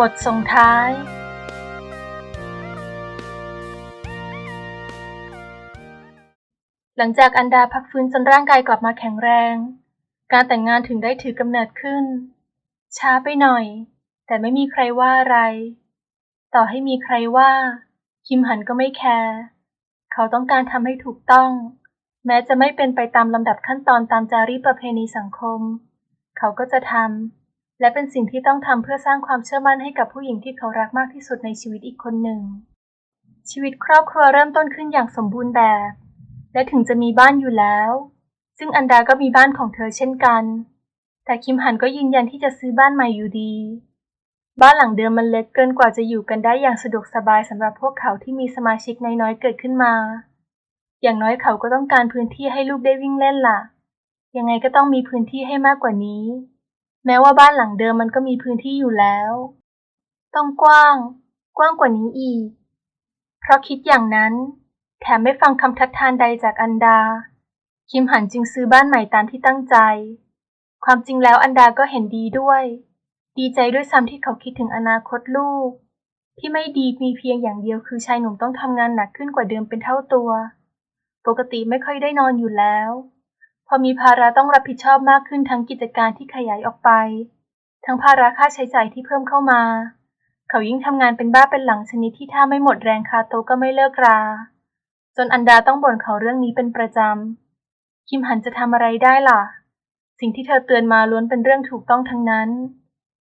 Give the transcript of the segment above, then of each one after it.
บทส่งท้าย หลังจากอันดาพักฟื้นจนร่างกายกลับมาแข็งแรง การแต่งงานถึงได้ถือกำเนิดขึ้น ช้าไปหน่อย แต่ไม่มีใครว่าอะไร ต่อให้มีใครว่า คิมหันก็ไม่แคร์ เขาต้องการทำให้ถูกต้อง แม้จะไม่เป็นไปตามลำดับขั้นตอนตามจารีตประเพณีสังคม เขาก็จะทำ และเป็นสิ่งที่ต้องทำเพื่อสร้างความเชื่อมั่นให้กับผู้หญิงที่เขารักมากที่สุดในชีวิตอีกคนหนึ่ง ชีวิตครอบครัวเริ่มต้นขึ้นอย่างสมบูรณ์แบบ และถึงจะมีบ้านอยู่แล้ว ซึ่งอันดาก็มีบ้านของเธอเช่นกัน แต่คิมหันก็ยืนยันที่จะซื้อบ้านใหม่อยู่ดี บ้านหลังเดิมมันเล็กเกินกว่าจะอยู่กันได้อย่างสะดวกสบายสำหรับพวกเขาที่มีสมาชิกน้อยๆเกิดขึ้นมา อย่างน้อยเขาก็ต้องการพื้นที่ให้ลูกได้วิ่งเล่นล่ะ ยังไงก็ต้องมีพื้นที่ให้มากกว่านี้ แม้ว่าบ้านหลังเดิมมันก็มีพื้นที่อยู่แล้ว ต้องกว้าง กว้างกว่านี้อีก เพราะคิดอย่างนั้น แถมไม่ฟังคำทัดทานใดจากอันดา คิมหันจึงซื้อบ้านใหม่ตามที่ตั้งใจ ความจริงแล้วอันดาก็เห็นดีด้วย ดีใจด้วยซ้ำที่เขาคิดถึงอนาคตลูก ที่ไม่ดีมีเพียงอย่างเดียวคือชายหนุ่มต้องทำงานหนักขึ้นกว่าเดิมเป็นเท่าตัว ปกติไม่ค่อยได้นอนอยู่แล้ว พอมีภาระต้องรับผิดชอบมากขึ้นทั้งกิจการที่ขยายออกไป ทั้งภาระค่าใช้จ่ายที่เพิ่มเข้ามา เขายิ่งทำงานเป็นบ้าเป็นหลังชนิดที่ถ้าไม่หมดแรงคาโตก็ไม่เลิกรา จนอันดาต้องบ่นเขาเรื่องนี้เป็นประจำ คิมหันจะทำอะไรได้ล่ะ สิ่งที่เธอเตือนมาล้วนเป็นเรื่องถูกต้องทั้งนั้น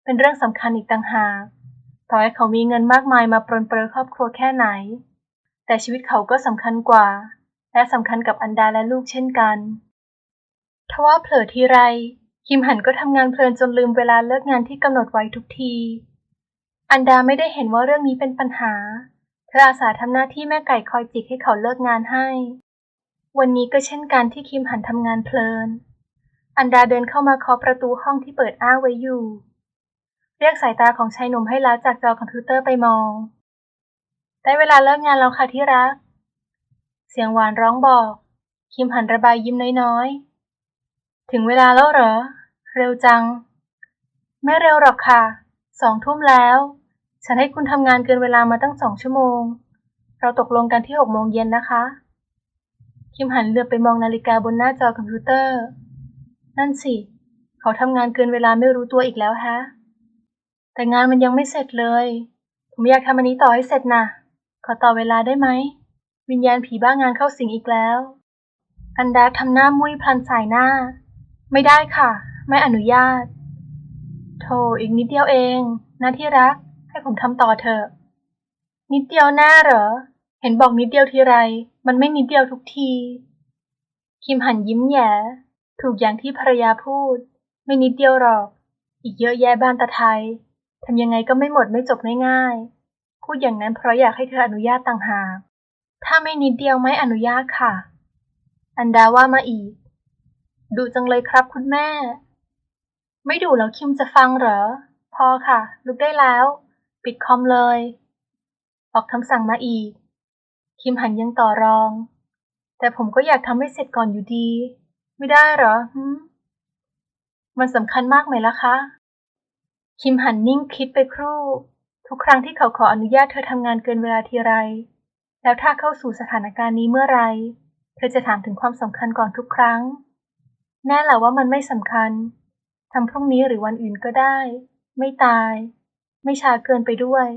เป็นเรื่องสำคัญอีกต่างหาก ต่อให้เขามีเงินมากมายมาปรนเปรอครอบครัวแค่ไหน แต่ชีวิตเขาก็สำคัญกว่า และสำคัญกับอันดาและลูกเช่นกัน ทว่าเผลอทีไร คิมหันก็ทำงานเพลินจนลืมเวลาเลิกงานที่กำหนดไว้ทุกที อันดาไม่ได้เห็นว่าเรื่องนี้เป็นปัญหา เธออาสาทำหน้าที่แม่ไก่คอยจิกให้เขาเลิกงานให้ วันนี้ก็เช่นกันที่คิมหันทำงานเพลิน อันดาเดินเข้ามาเคาะประตูห้องที่เปิดอ้าไว้อยู่ เรียกสายตาของชายหนุ่มให้ละจากจอคอมพิวเตอร์ไปมอง ได้เวลาเลิกงานแล้วค่ะที่รัก เสียงหวานร้องบอก คิมหันระบายยิ้มน้อยๆ ถึงเวลาแล้วเหรอ เร็วจัง ไม่เร็วหรอกค่ะ สองทุ่มแล้ว ฉันให้คุณทำงานเกินเวลามาตั้งสองชั่วโมง เราตกลงกันที่หกโมงเย็นนะคะ คิมหันเหลือบไปมองนาฬิกาบนหน้าจอคอมพิวเตอร์ นั่นสิ เขาทำงานเกินเวลาไม่รู้ตัวอีกแล้วฮะ แต่งานมันยังไม่เสร็จเลย ผมอยากทำอันนี้ต่อให้เสร็จนะขอต่อเวลาได้ไหม วิญญาณผีบ้างานเข้าสิงอีกแล้ว อันดาทำหน้ามุ้ยพลันสายหน้า ไม่ได้ค่ะ ไม่อนุญาต โธ่อีกนิดเดียวเองนะที่รัก ให้ผมทำต่อเถอะ นิดเดียวหน้าเหรอ เห็นบอกนิดเดียวทีไร มันไม่นิดเดียวทุกที คิมหันยิ้มแย่ถูกอย่างที่ภรรยาพูด ไม่นิดเดียวหรอก อีกเยอะแยะบ้านตะไทยทำยังไงก็ไม่หมดไม่จบง่ายๆ พูดอย่างนั้นเพราะอยากให้เธออนุญาตต่างหาก ถ้าไม่นิดเดียวไม่อนุญาตค่ะ อันดาว่ามาอีก ดูจังเลยครับคุณแม่ ไม่ดูแล้วคิมจะฟังเหรอ พอค่ะ ลุกได้แล้ว ปิดคอมเลย ออกคำสั่งมาอีก คิมหันยังต่อรอง แต่ผมก็อยากทำให้เสร็จก่อนอยู่ดี ไม่ได้เหรอหืมมันสำคัญมากไหมล่ะคะ คิมหันนิ่งคิดไปครู่ ทุกครั้งที่เขาขออนุญาตเธอทำงานเกินเวลาทีไร แล้วถ้าเข้าสู่สถานการณ์นี้เมื่อไร เธอจะถามถึงความสำคัญก่อนทุกครั้ง แน่แหละว่ามันไม่สำคัญทำพรุ่งนี้หรือวันอื่นก็ได้ ไม่ตาย ไม่ช้าเกินไปด้วย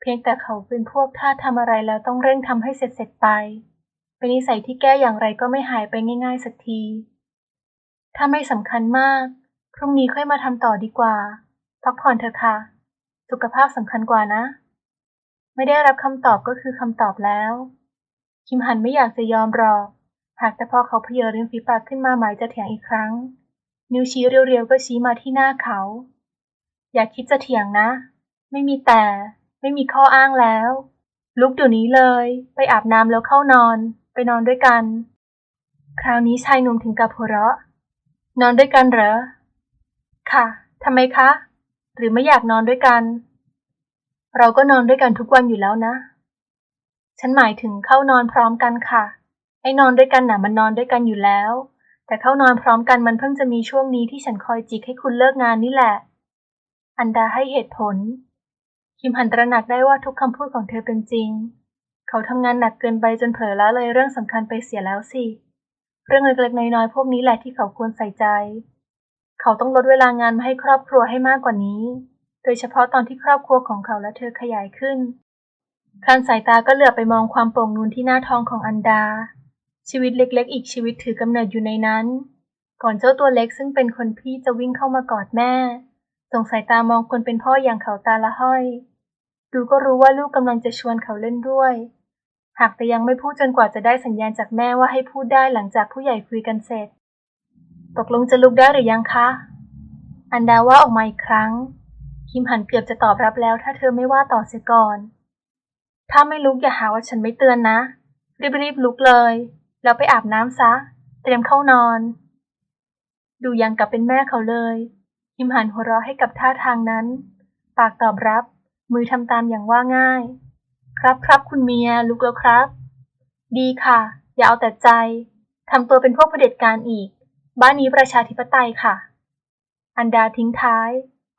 เพียงแต่เขาเป็นพวกถ้าทำอะไรแล้วต้องเร่งทำให้เสร็จเสร็จไป เป็นนิสัยที่แก้อย่างไรก็ไม่หายไปง่าย ๆ สักที ถ้าไม่สำคัญมาก พรุ่งนี้ค่อยมาทำต่อดีกว่า พักผ่อนเถอะค่ะ สุขภาพสำคัญกว่านะ ไม่ได้รับคำตอบก็คือคำตอบแล้ว คิมหันไม่อยากจะยอมรอก หากแต่พอเขาเพเยอริมฝีปากขึ้นมาหมายจะเถียงอีกครั้ง นิ้วชี้เรียวๆก็ชี้มาที่หน้าเขา อย่าคิดจะเถียงนะ ไม่มีแต่ ไม่มีข้ออ้างแล้ว ลุกเดี๋ยวนี้เลย ไปอาบน้ำแล้วเข้านอน ไปนอนด้วยกัน คราวนี้ชายหนุ่มถึงกับหัวเราะ นอนด้วยกันเหรอ ค่ะทำไมคะ หรือไม่อยากนอนด้วยกัน เราก็นอนด้วยกันทุกวันอยู่แล้วนะ ฉันหมายถึงเข้านอนพร้อมกันค่ะ ไอ้นอนด้วยกันน่ะมันนอนด้วยกันอยู่แล้ว แต่เข้านอนพร้อมกันมันเพิ่งจะมีช่วงนี้ที่ฉันคอยจิกให้คุณเลิกงานนี่แหละ อันดาให้เหตุผล คิมหันตระหนักได้ว่าทุกคำพูดของเธอเป็นจริง เขาทำงานหนักเกินไปจนเผลอละเลยเรื่องสำคัญไปเสียแล้วสิ เรื่องเล็กๆน้อยๆพวกนี้แหละที่เขาควรใส่ใจ เขาต้องลดเวลางานมาให้ครอบครัวให้มากกว่านี้ โดยเฉพาะตอนที่ครอบครัวของเขาและเธอขยายขึ้นคลานสายตาก็เหลือบไปมองความโปร่งนูนที่หน้าท้องของอันดา ชีวิตเล็กๆ อีกชีวิตถือกำเนิดอยู่ในนั้น ก่อนเจ้าตัวเล็กซึ่งเป็นคนพี่จะวิ่งเข้ามากอดแม่ ส่งสายตามองคนเป็นพ่ออย่างเขาตาละห้อย ดูก็รู้ว่าลูกกำลังจะชวนเขาเล่นด้วย หากแต่ยังไม่พูดจนกว่าจะได้สัญญาณจากแม่ว่าให้พูดได้หลังจากผู้ใหญ่คุยกันเสร็จ ตกลงจะลุกได้หรือยังคะ อันดาว่าออกมาอีกครั้ง คิมหันเกือบจะตอบรับแล้ว ถ้าเธอไม่ว่าต่อเสียก่อน ถ้าไม่ลุกอย่าหาว่าฉันไม่เตือนนะ รีบๆลุกเลย แล้วไปอาบน้ำซะ เตรียมเข้านอน ดูยังกับเป็นแม่เขาเลยคิมหันหัวเราะให้กับท่าทางนั้น ปากตอบรับ มือทำตามอย่างว่าง่าย ครับครับคุณเมียลุกแล้วครับ ดีค่ะ อย่าเอาแต่ใจทำตัวเป็นพวกเผด็จการอีก บ้านนี้ประชาธิปไตยค่ะ อันดาทิ้งท้าย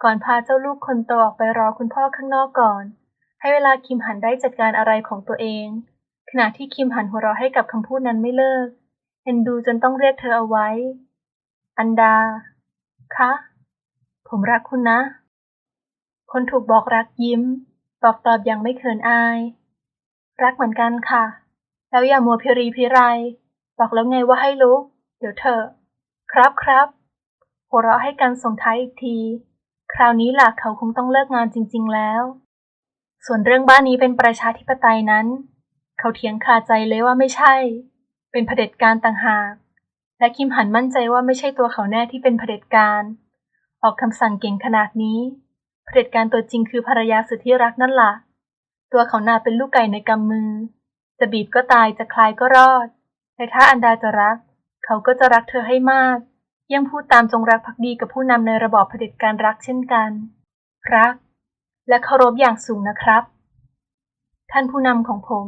ก่อนพาเจ้าลูกคนโตออกไปรอคุณพ่อข้างนอกก่อน ให้เวลาคิมหันได้จัดการอะไรของตัวเอง ขณะที่คิมหันหัวเราะให้กับคำพูดนั้นไม่เลิกเอ็นดูจนต้องเรียกเธอเอาไว้ อันดา คะ ผมรักคุณนะ คนถูกบอกรักยิ้ม บอกตอบอย่างไม่เขินอาย รักเหมือนกันค่ะ แล้วอย่ามัวพิรีพิไร บอกแล้วไงว่าให้ลุก เดี๋ยวเถอะ ครับครับ หัวเราะให้กันส่งท้ายอีกที คราวนี้ล่ะเขาคงต้องเลิกงานจริง ๆ แล้ว ส่วนเรื่องบ้านนี้เป็นประชาธิปไตยนั้น เขาเถียงคาใจเลยว่าไม่ใช่ เป็นเผด็จการต่างหาก และคิมหันมั่นใจว่าไม่ใช่ตัวเขาแน่ที่เป็นเผด็จการ ออกคำสั่งเก่งขนาดนี้ เผด็จการตัวจริงคือภรรยาสุดที่รักนั่นล่ะ ตัวเขานาเป็นลูกไก่ในกำมือ จะบีบก็ตายจะคลายก็รอด แต่ถ้าอันดาจะรัก เขาก็จะรักเธอให้มาก ยังพูดตามจงรักภักดีกับผู้นำในระบอบเผด็จการรักเช่นกัน รัก และเคารพอย่างสูงนะครับท่านผู้นำของผม